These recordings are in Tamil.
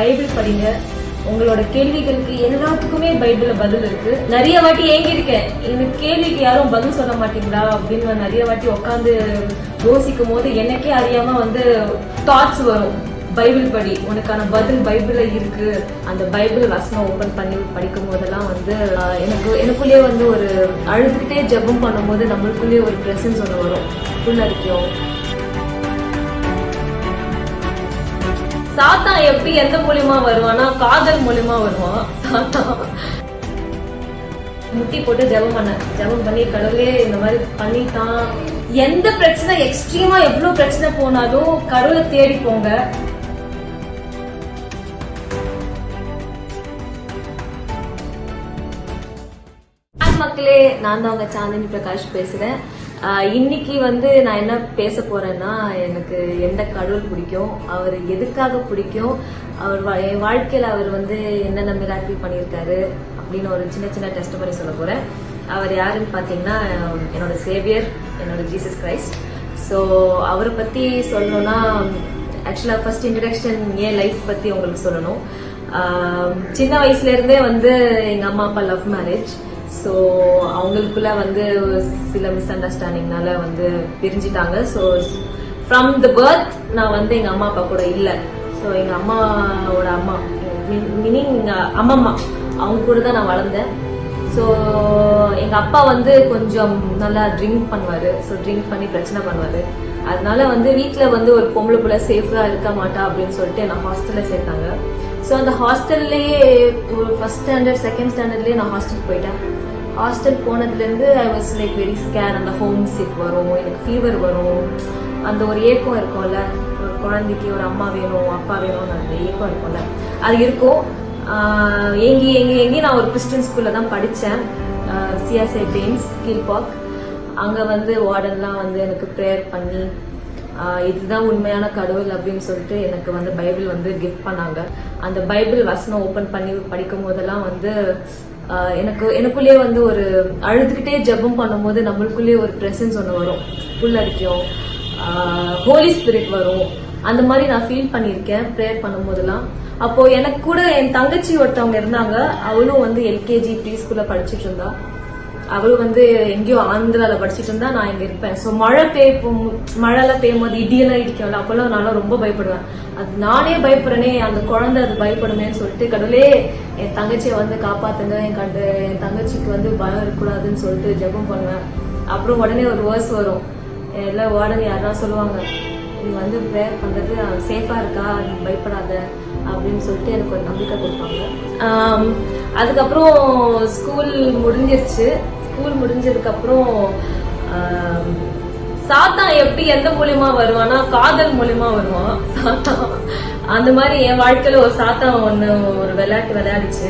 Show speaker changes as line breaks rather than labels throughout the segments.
பைபிள் படிங்க. உங்களோட கேள்விகளுக்கு எல்லாத்துக்குமே பைபிள்ல பதில் இருக்கு. நிறைய வாட்டி ஏங்கி இருக்கேன் எனக்கு கேள்விக்கு யாரும் பதில் சொல்ல மாட்டீங்களா அப்படின்னு நான் நிறைய வாட்டி உட்காந்து யோசிக்கும் போது எனக்கே அறியாம வந்து தாட்ஸ் வரும். பைபிள் படி. உனக்கான பதில் பைபிள்ல இருக்கு. அந்த பைபிள் வசனம் ஓபன் பண்ணி படிக்கும் போதெல்லாம் வந்து எனக்கு எனக்குள்ளேயே வந்து ஒரு அழுதுகிட்டே ஜெபம் பண்ணும்போது நம்மளுக்குள்ளேயே ஒரு பிரசன்ஸ் ஒன்று வரும். புல்லரிக்கும். சாத்தான் எப்படி எந்த மூலியமா வருவானா காதல் மூலியமா வருவான். சாத்தான் முட்டி போட்டு ஜெபம் பண்ண ஜெபம் பண்ணி கடவுளே இந்த மாதிரி பண்ணிட்டான். எந்த பிரச்சனை எக்ஸ்ட்ரீமா எவ்வளவு பிரச்சனை போனாலும் கடவுளை தேடி போங்க. மக்களே நான் தான் உங்க சாந்தினி பிரகாஷ் பேசுறேன். இன்னைக்கு வந்து நான் என்ன பேச போறேன்னா எனக்கு எந்த கடவுள் பிடிக்கும் அவர் எதுக்காக பிடிக்கும் அவர் வா- என் வாழ்க்கையில் அவர் வந்து என்னென்ன மிராக்கிள் பண்ணியிருக்காரு அப்படின்னு ஒரு சின்ன சின்ன டெஸ்ட் பண்ணி சொல்ல போறேன். அவர் யாருன்னு பார்த்தீங்கன்னா என்னோட சேவியர் என்னோட ஜீசஸ் கிரைஸ்ட் ஸோ அவரை பற்றி சொல்லணும்னா ஆக்சுவலாக ஃபர்ஸ்ட் இன்ட்ரடக்ஷன் ஏன் லைஃப் பற்றி உங்களுக்கு சொல்லணும். சின்ன வயசுலேருந்தே வந்து எங்கள் அம்மா அப்பா லவ் மேரேஜ் ஸோ அவங்களுக்குள்ள வந்து சில மிஸ் அண்டர்ஸ்டாண்டிங்னால வந்து பிரிஞ்சிட்டாங்க. ஸோ ஃப்ரம் த பர்த் நான் வந்து எங்கள் அம்மா அப்பா கூட இல்லை. ஸோ எங்கள் அம்மாவோட அம்மா மீனிங் அம்மம்மா அவங்க கூட தான் நான் வளர்ந்தேன். ஸோ எங்கள் அப்பா வந்து கொஞ்சம் நல்லா ட்ரிங்க் பண்ணுவார். ஸோ ட்ரிங்க் பண்ணி பிரச்சனை பண்ணுவார். அதனால வந்து வீட்டில் வந்து ஒரு பொம்பளை புள்ள சேஃபாக இருக்க மாட்டா அப்படின்னு சொல்லிட்டு நான் ஹாஸ்டலில் சேர்த்தாங்க. ஸோ அந்த ஹாஸ்டல்லையே ஒரு ஃபஸ்ட் ஸ்டாண்டர்ட் செகண்ட் ஸ்டாண்டர்ட்லேயே நான் ஹாஸ்டல் போயிட்டேன். Hostel போனதுலேருந்து I was like very scare அந்த ஹோம் சிக் வரும் எனக்கு ஃபீவர் வரும். அந்த ஒரு ஏக்கம் இருக்கும்ல ஒரு குழந்தைக்கு ஒரு அம்மா வேணும் அப்பா வேணும்னு அந்த ஏக்கம் இருக்கும்ல அது இருக்கும். ஆஹ் ஏங்கி ஏங்கி ஏங்கி நான் ஒரு கிறிஸ்டின் ஸ்கூலில் தான் படித்தேன். சிஎஸ்ஐ பெயின்ஸ் கீழ்பாக் அங்கே வந்து வார்டன்லாம் வந்து எனக்கு ப்ரேயர் பண்ணி இதுதான் உண்மையான கடவுள் அப்படின்னு சொல்லிட்டு எனக்கு வந்து பைபிள் வந்து கிஃப்ட் பண்ணாங்க. அந்த பைபிள் வசனம் ஓப்பன் பண்ணி படிக்கும் போதெல்லாம் வந்து எனக்கு எனக்குள்ளேயே வந்து ஒரு அழுதுகிட்டே ஜெபம் பண்ணும்போது நம்மளுக்குள்ளேயே ஒரு ப்ரெசன்ஸ் ஒன்று வரும். புல்லரிக்கும் ஹோலி ஸ்பிரிட் வரும். அந்த மாதிரி நான் ஃபீல் பண்ணியிருக்கேன் ப்ரேயர் பண்ணும்போதெல்லாம். அப்போ எனக்கு கூட என் தங்கச்சி ஒருத்தவங்க இருந்தாங்க. அவளும் வந்து எல்கேஜி ப்ரீ ஸ்கூல்ல படிச்சுட்டு இருந்தா. அவரும் வந்து எங்கேயோ ஆந்திரால படிச்சுட்டு இருந்தா நான் இங்க இருப்பேன். ஸோ மழை பெய்யும் மழைலாம் பெய்யும் போது இடியெல்லாம் இடிக்கும்ல அப்பெல்லாம் நானும் ரொம்ப பயப்படுவேன். அது நானே பயப்படுறேனே அந்த குழந்தை அது பயப்படுமேன்னு சொல்லிட்டு கடவுளே என் தங்கச்சியை வந்து காப்பாத்துங்க என் கண்டு என் தங்கச்சிக்கு வந்து பயம் இருக்கக்கூடாதுன்னு சொல்லிட்டு ஜெபம் பண்ணுவேன். அப்புறம் உடனே ஒரு வேர்ஸ் வரும். எல்லாம் உடனே யாரா சொல்லுவாங்க நீ வந்து ப்ரேயர் பண்றது சேஃபா இருக்கா? நீ பயப்படாத அப்படின்னு சொல்லிட்டு எனக்கு ஒரு நம்பிக்கை கொடுப்பாங்க. அதுக்கப்புறம் ஸ்கூல் முடிஞ்சிருச்சு. ஸ்கூல் முடிஞ்சதுக்கப்புறம் சாத்தான் எப்படி எந்த மூலியமா வருவானா காதல் மூலியமா வருவான். சாத்தான் அந்த மாதிரி என் வாழ்க்கையில ஒரு சாத்தான் ஒண்ணு ஒரு விளையாட்டு விளையாடுச்சு.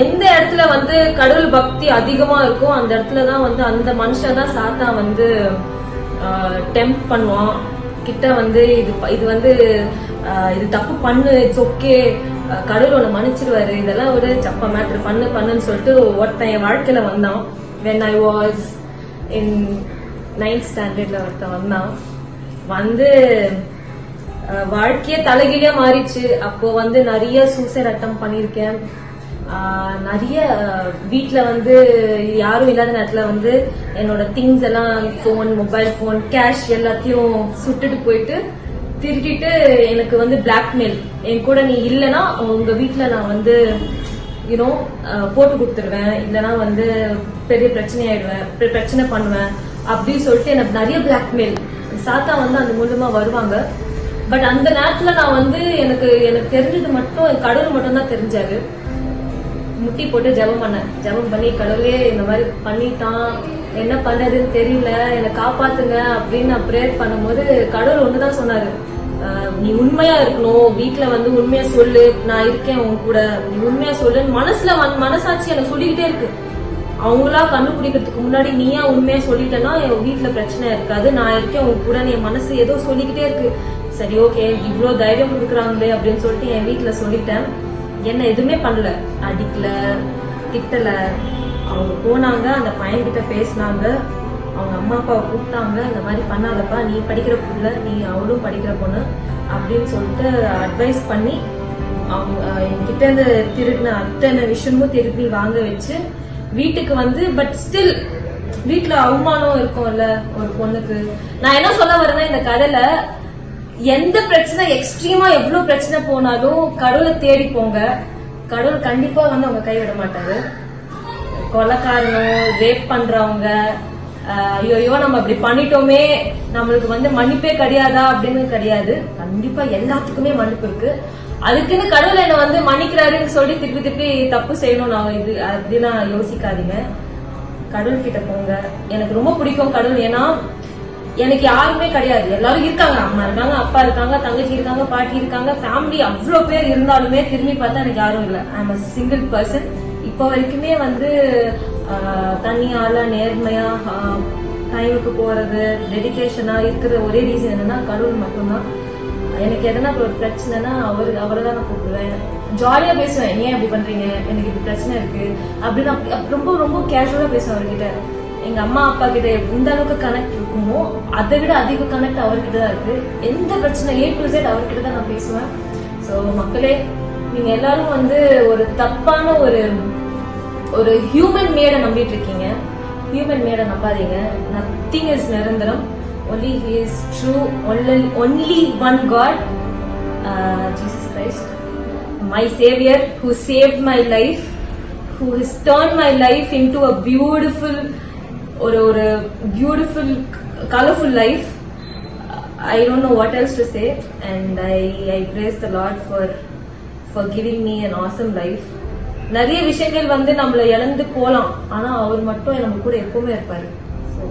எந்த இடத்துல வந்து கடவுள் பக்தி அதிகமா இருக்கோ அந்த இடத்துல தான் வந்து அந்த மனுஷன் தான் சாத்தா வந்து டெம்ப் பண்ணுவான். கிட்ட வந்து இது இது வந்து இது தப்பு பண்ணு இட்ஸ் ஓகே கடவுள் உன்னை மன்னிச்சிருவாரு. இதெல்லாம் ஒரு சப்ப மேட்ரு பண்ணு பண்ணுன்னு சொல்லிட்டு ஒருத்தன் என் வாழ்க்கையில வந்தான். When I was in ninth ஸ்டாண்டர்ட்ல ஒருத்தன் வந்தான். வந்து வாழ்க்கையே தலைகீழே மாறிச்சு அப்போ வந்து நிறைய சூசைட் அட்டம் பண்ணியிருக்கேன். நிறைய வீட்டில் வந்து யாரும் இல்லாத நேரத்தில் வந்து என்னோட திங்ஸ் எல்லாம் ஃபோன் மொபைல் ஃபோன் கேஷ் எல்லாத்தையும் சுட்டுட்டு போயிட்டு திருட்டிட்டு எனக்கு வந்து பிளாக்மெயில் என் கூட நீ இல்லைன்னா உங்க வீட்டில் நான் வந்து யூனோ போட்டு கொடுத்துருவேன். இல்லைன்னா வந்து பெரிய பிரச்சனை ஆயிடுவேன் பிரச்சனை பண்ணுவேன். அப்படின்னு சொல்லிட்டு எனக்கு நிறைய பிளாக்மெயில் சாத்தா வந்து அந்த மூலமா வருவாங்க. பட் அந்த நேரத்துல நான் வந்து எனக்கு எனக்கு தெரிஞ்சது மட்டும் கடவுள் மட்டும் தான் தெரிஞ்சாரு. முட்டி போட்டு ஜெபம் பண்ணேன். ஜெபம் பண்ணி கடவுளே இந்த மாதிரி பண்ணிட்டான். என்ன பண்ணதுன்னு தெரியல என்னை காப்பாத்துங்க அப்படின்னு நான் ப்ரேயர் பண்ணும்போது கடவுள் ஒண்ணுதான் சொன்னாரு. சொன்னார் நீ உண்மையா இருக்கணும் வீட்டுல வந்து உண்மையா சொல்லு நான் இருக்கேன் உன் கூட. நீ உண்மையா சொல்லுன்னு மனசுல மனசாட்சி எனக்கு சொல்லிக்கிட்டே இருக்கு. அவங்களா கண்டுபிடிக்கிறதுக்கு முன்னாடி நீயா உண்மையா சொல்லிட்டேன்னா என் வீட்டுல பிரச்சனை இருக்காது நான் இருக்கேன் உன் கூட என் மனசு ஏதோ சொல்லிக்கிட்டே இருக்கு. சரி ஓகே இவ்வளோ தைரியம் கொடுக்குறாங்களே அப்படின்னு சொல்லிட்டு என் வீட்டுல சொல்லிட்டேன். என்ன எதுவுமே பண்ணல. அடிக்கல திட்டல. அவங்க போனாங்க அந்த பையன்கிட்ட பேசினாங்க. அவங்க அம்மா அப்பாவை கூப்பிட்டாங்க. இந்த மாதிரி பண்ணாதப்பா நீ படிக்கிற புள்ள நீ அவளும் படிக்கிற பொண்ணு அப்படின்னு சொல்லிட்டு அட்வைஸ் பண்ணி அவங்க என்கிட்ட இந்த திருடின அத்தனை விஷயமும் திருப்பி வாங்க வச்சு வீட்டுக்கு வந்து பட் ஸ்டில் வீட்டுல அவமானம் இருக்கும்ல ஒரு பொண்ணுக்கு. நான் என்ன சொல்ல வரேன்னா இந்த கதையில எந்த பிரச்சனை எக்ஸ்ட்ரீமா எவ்வளவு பிரச்சனை போனாலும் கடவுளை தேடி போங்க. கடவுள் கண்டிப்பா வந்து அவங்க கைவிட மாட்டாரு. கொலைக்காரனும் ரேப் பண்றவங்க ஐயோ ஐயோ நம்ம அப்படி பண்ணிட்டோமே நம்மளுக்கு வந்து மன்னிப்பே கிடையாதா அப்படின்னு கிடையாது. கண்டிப்பா எல்லாத்துக்குமே மன்னிப்பு இருக்கு. அதுக்குன்னு கடவுள் என்ன வந்து மன்னிக்கிறாருன்னு சொல்லி திருப்பி திருப்பி தப்பு செய்யணும் நான் இது அப்படின்னா யோசிக்காதீங்க. கடவுள் கிட்ட போங்க. எனக்கு ரொம்ப பிடிக்கும் கடவுள். ஏன்னா எனக்கு யாருமே கிடையாது. எல்லாரும் இருக்காங்க. அம்மா இருக்காங்க அப்பா இருக்காங்க தங்கச்சி இருக்காங்க பாட்டி இருக்காங்க ஃபேமிலி அவ்வளோ பேர் இருந்தாலுமே திரும்பி பார்த்தா எனக்கு யாரும் இல்லை. ஐ எம் சிங்கிள் பர்சன் இப்போ வரைக்குமே வந்து தனியால நேர்மையா டைமுக்கு போறது டெடிக்கேஷனா இருக்கிற ஒரே ரீசன் என்னன்னா கடவுள் மட்டும்தான். எனக்கு எதனா ஒரு பிரச்சனைனா அவரு அவரை தான் நான் கூப்பிடுவேன். ஜாலியா பேசுவேன். ஏன் அப்படி பண்றீங்க? எனக்கு இப்படி பிரச்சனை இருக்கு. அப்படின்னு அப்படி- ரொம்ப ரொம்ப கேஷுவலா பேசுவேன் அவர்கிட்ட. எங்க அம்மா அப்பா கிட்ட எந்த அளவுக்கு கனெக்ட் இருக்குமோ அதை விட அதிக கனெக்ட் அவர்கிட்ட தான் இருக்கு. எந்த பிரச்சனை ஏ டு Z அவர்கிட்ட தான் நான் பேசுவேன். ஸோ மக்களே நீங்க எல்லாரும் வந்து ஒரு தப்பான ஒரு ஒரு ஹியூமன் மேடை நம்பிட்டு இருக்கீங்க ஹியூமன் மேடை நம்பாதீங்க. நத்திங் இஸ் நிரந்தரம். Only he is true only only one God Jesus Christ my saviour who save my life who his turn my life into a beautiful ஒரு ஒரு beautiful colourful life I don't know what else to say and I I praise the Lord for for giving me an awesome life நிறைய விஷயங்கள் வந்து நம்மள இழந்து போலாம். ஆனா அவர் மட்டும் நம்ம கூட எப்பவுமே இருப்பாரு. ஸோ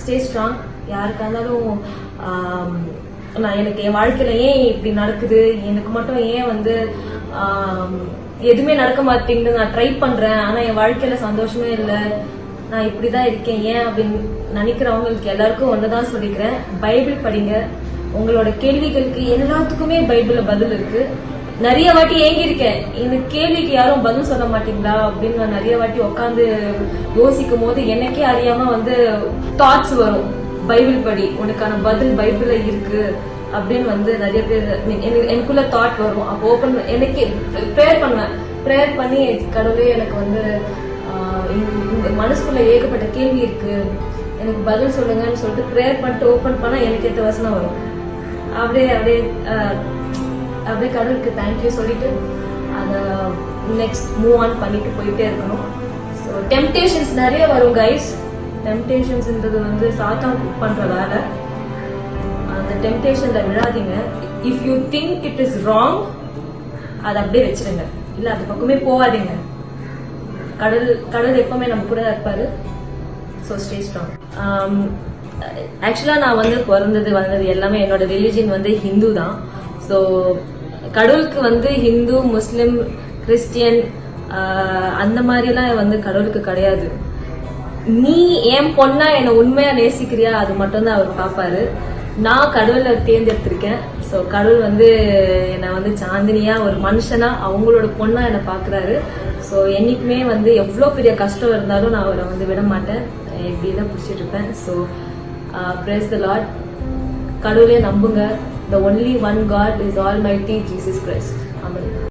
ஸ்டே ஸ்ட்ராங் யாருக்கா இருந்தாலும் நான் எனக்கு என் வாழ்க்கையில ஏன் இப்படி நடக்குது? எனக்கு மட்டும் ஏன் வந்து எதுவுமே நடக்க மாட்டேங்குது? நான் ட்ரை பண்றேன். ஆனா என் வாழ்க்கையில சந்தோஷமே இல்லை. நான் இப்படிதான் இருக்கேன். ஏன் அப்படின்னு நினைக்கிறவங்களுக்கு எல்லாருக்கும் தான் சொல்லிக்கிறேன். பைபிள் படிங்க. உங்களோட கேள்விகளுக்கு எல்லாத்துக்குமே பைபிளில் பதில் இருக்கு. நிறைய வாட்டி ஏங்கிருக்கேன் இந்த கேள்விக்கு யாரும் பதில் சொல்ல மாட்டீங்களா? அப்படின்னு நான் நிறைய வாட்டி உட்காந்து யோசிக்கும் போது எனக்கே அறியாம வந்து தாட்ஸ் வரும். பைபிள் படி உனக்கான பதில் பைபிள்ல இருக்கு. அப்படின்னு வந்து நிறைய பேர் எனக்குள்ள தாட் வரும். அப்போ ஓப்பன் எனக்கு ப்ரேயர் பண்ணுவேன். ப்ரேயர் பண்ணி கடவுளே எனக்கு வந்து இந்த- மனசுக்குள்ள ஏகப்பட்ட கேள்வி இருக்கு. எனக்கு பதில் சொல்லுங்கன்னு சொல்லிட்டு ப்ரேயர் பண்ணிட்டு ஓப்பன் பண்ணா எனக்கு எத்த வசனம் வரும். அப்படியே அப்படியே அப்படியே கடவுளுக்கு தேங்க்யூ சொல்லிட்டு அதை நெக்ஸ்ட் மூவ் ஆன் பண்ணிட்டு போயிட்டே இருக்கணும். ஸோ டெம்டேஷன்ஸ் நிறைய வரும் கைஸ் டெம்டேஷன்ஸ்ன்றது வந்து சாத்தா குக் பண்ற வேலை அந்த டெம்டேஷன்ல விழாதீங்க. If you think it is wrong அதை அப்படியே வச்சிருங்க. இல்லை அது பக்கமே போகாதீங்க. கடல் கடல் எப்பவுமே நம்ம கூட தான் இருப்பாரு. ஸோ ஸ்டே ஸ்ட்ராங் ஆக்சுவலாக நான் வந்து பிறந்தது வந்தது எல்லாமே என்னோட ரிலிஜியன் வந்து ஹிந்து தான். ஸோ கடவுளுக்கு வந்து ஹிந்து முஸ்லிம் கிறிஸ்டியன் அந்த மாதிரிலாம் வந்து கடவுளுக்கு கிடையாது. நீ என் பொண்ணா என்னை உண்மையா நேசிக்கிறியா? அது மட்டும்தான் அவர் பார்ப்பாரு. நான் கடவுளை தேர்ந்தெடுத்திருக்கேன். ஸோ கடவுள் வந்து என்னை வந்து சாந்தினியா ஒரு மனுஷனா அவங்களோட பொண்ணா என்னை பார்க்குறாரு. ஸோ என்னைக்குமே வந்து எவ்வளோ பெரிய கஷ்டம் இருந்தாலும் நான் அவரை வந்து விட மாட்டேன். இப்படி தான் பிடிச்சிட்டு இருப்பேன். ஸோ பிரேஸ் த லாட் கடவுளே நம்புங்க. The only one God is Almighty Jesus Christ. Amen.